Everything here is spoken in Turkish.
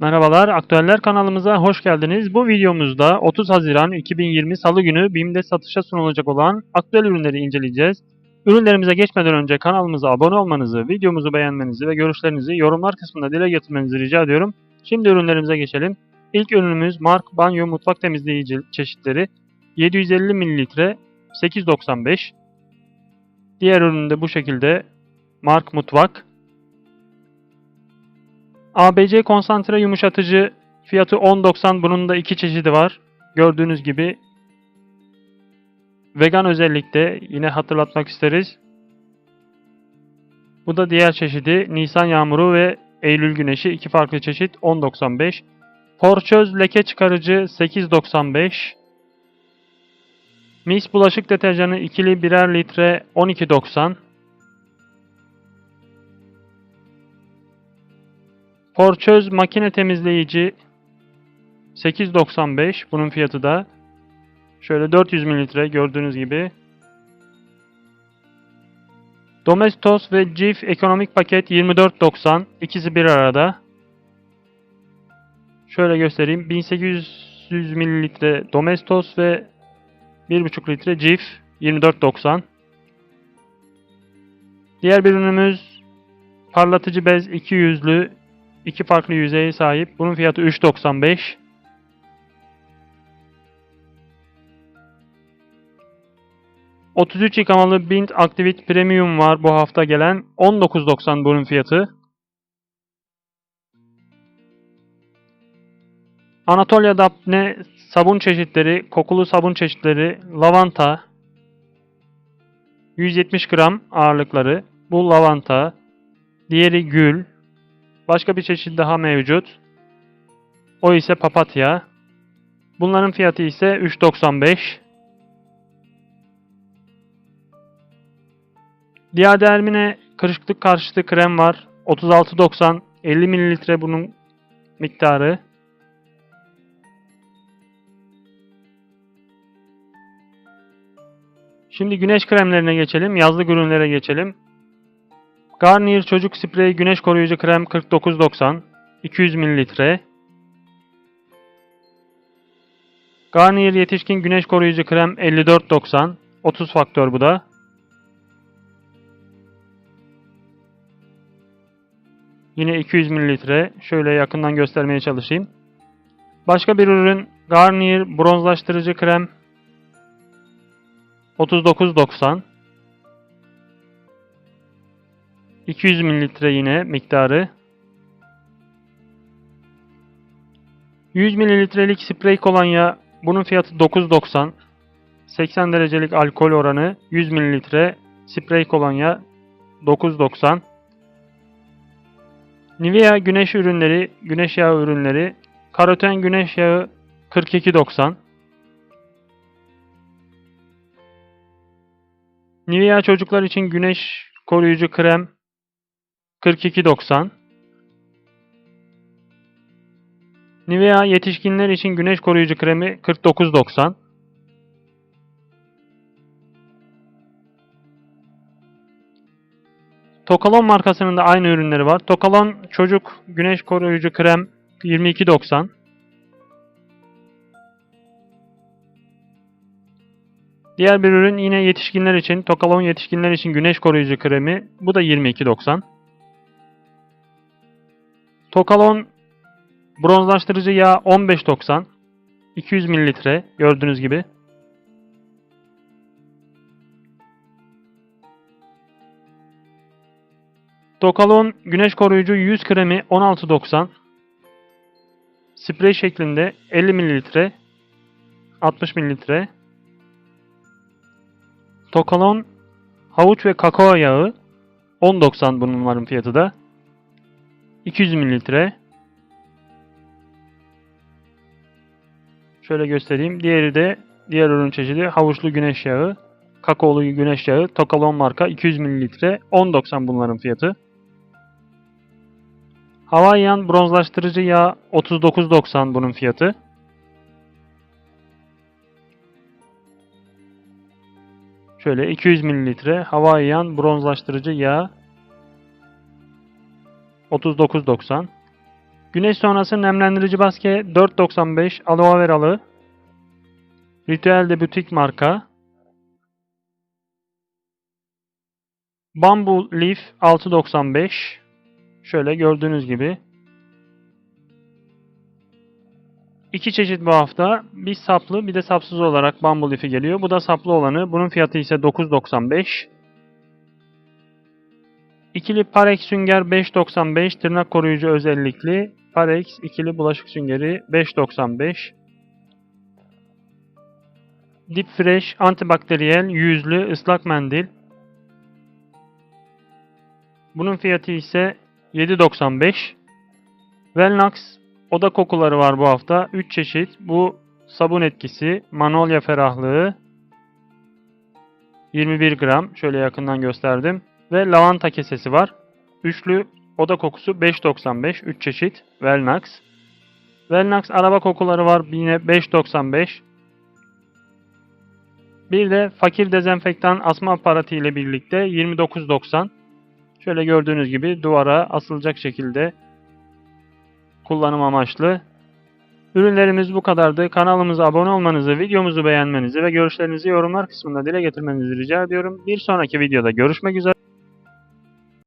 Merhabalar, Aktüeller kanalımıza hoş geldiniz. Bu videomuzda 30 Haziran 2020 Salı günü BİM'de satışa sunulacak olan aktüel ürünleri inceleyeceğiz. Ürünlerimize geçmeden önce kanalımıza abone olmanızı, videomuzu beğenmenizi ve görüşlerinizi yorumlar kısmında dile getirmenizi rica ediyorum. Şimdi ürünlerimize geçelim. İlk ürünümüz Mark Banyo Mutfak Temizleyici çeşitleri 750 ml 8.95. Diğer ürün de bu şekilde Mark Mutfak ABC konsantre yumuşatıcı fiyatı 10.90 bunun da iki çeşidi var. Gördüğünüz gibi vegan özellikte yine hatırlatmak isteriz. Bu da diğer çeşidi Nisan yağmuru ve Eylül güneşi iki farklı çeşit 10.95. Porçöz leke çıkarıcı 8.95. Mis bulaşık deterjanı ikili birer litre 12.90. Porçöz makine temizleyici 8.95 bunun fiyatı da şöyle 400 mililitre gördüğünüz gibi. Domestos ve Cif ekonomik paket 24.90 ikisi bir arada. Şöyle göstereyim 1800 mililitre Domestos ve 1.5 litre Cif 24.90. Diğer bir ürünümüz parlatıcı bez 200'lü iki farklı yüzeye sahip. Bunun fiyatı 3.95. ...33 yıkamalı Bint Activit Premium var bu hafta gelen. 19.90 bunun fiyatı. Anatolia Dabne sabun çeşitleri, kokulu sabun çeşitleri, lavanta, 170 gram ağırlıkları, bu lavanta, diğeri gül, Başka bir çeşit daha mevcut. O ise papatya. Bunların fiyatı ise 3.95. Diadermine kırışıklık karşıtı krem var. 36.90 50 ml bunun miktarı. Şimdi güneş kremlerine geçelim. Yazlık ürünlere geçelim. Garnier çocuk spreyi güneş koruyucu krem 49.90 200 ml. Garnier yetişkin güneş koruyucu krem 54.90 30 faktör bu da. Yine 200 ml. Şöyle yakından göstermeye çalışayım. Başka bir ürün Garnier bronzlaştırıcı krem 39.90 200 mililitre yine miktarı. 100 mililitrelik sprey kolonya bunun fiyatı 9.90. 80 derecelik alkol oranı 100 mililitre sprey kolonya 9.90. Nivea güneş ürünleri, güneş yağı ürünleri, karoten güneş yağı 42.90. Nivea çocuklar için güneş koruyucu krem 42.90 Nivea yetişkinler için güneş koruyucu kremi 49.90 Tokalon markasının da aynı ürünleri var. Tokalon çocuk güneş koruyucu krem 22.90 Diğer bir ürün yine yetişkinler için. Tokalon yetişkinler için güneş koruyucu kremi. Bu da 22.90 Tokalon bronzlaştırıcı yağ 15.90 200 mililitre gördüğünüz gibi. Tokalon güneş koruyucu yüz kremi 16.90 Sprey şeklinde 50 mililitre 60 mililitre. Tokalon havuç ve kakao yağı 10.90 bunların fiyatı da 200 mililitre. Şöyle göstereyim. Diğeri de diğer ürün çeşidi havuçlu güneş yağı, kakaolu güneş yağı, Tokalon marka 200 mililitre. 10.90 bunların fiyatı. Hawaiian bronzlaştırıcı yağ 39.90 bunun fiyatı. Şöyle 200 mililitre Hawaiian bronzlaştırıcı yağ 39.90 Güneş sonrası nemlendirici maske 4.95 aloe veralı. Ritüel de butik marka. Bamboo Leaf 6.95 Şöyle gördüğünüz gibi. İki çeşit bu hafta. Bir saplı bir de sapsız olarak Bamboo Leaf'i geliyor. Bu da saplı olanı. Bunun fiyatı ise 9.95 İkili Parex sünger 5.95 tırnak koruyucu özellikli. Parex ikili bulaşık süngeri 5.95 Deep Fresh antibakteriyel yüzlü ıslak mendil. Bunun fiyatı ise 7.95. Wellnox oda kokuları var bu hafta. 3 çeşit. Bu sabun etkisi, manolya ferahlığı 21 gram. Şöyle yakından gösterdim. Ve lavanta kesesi var. Üçlü oda kokusu 5.95. 3 çeşit. Wellnox. Wellnox araba kokuları var yine 5.95. Bir de fakir dezenfektan asma aparatı ile birlikte 29.90. Şöyle gördüğünüz gibi duvara asılacak şekilde kullanım amaçlı. Ürünlerimiz bu kadardı. Kanalımıza abone olmanızı, videomuzu beğenmenizi ve görüşlerinizi yorumlar kısmında dile getirmenizi rica ediyorum. Bir sonraki videoda görüşmek üzere.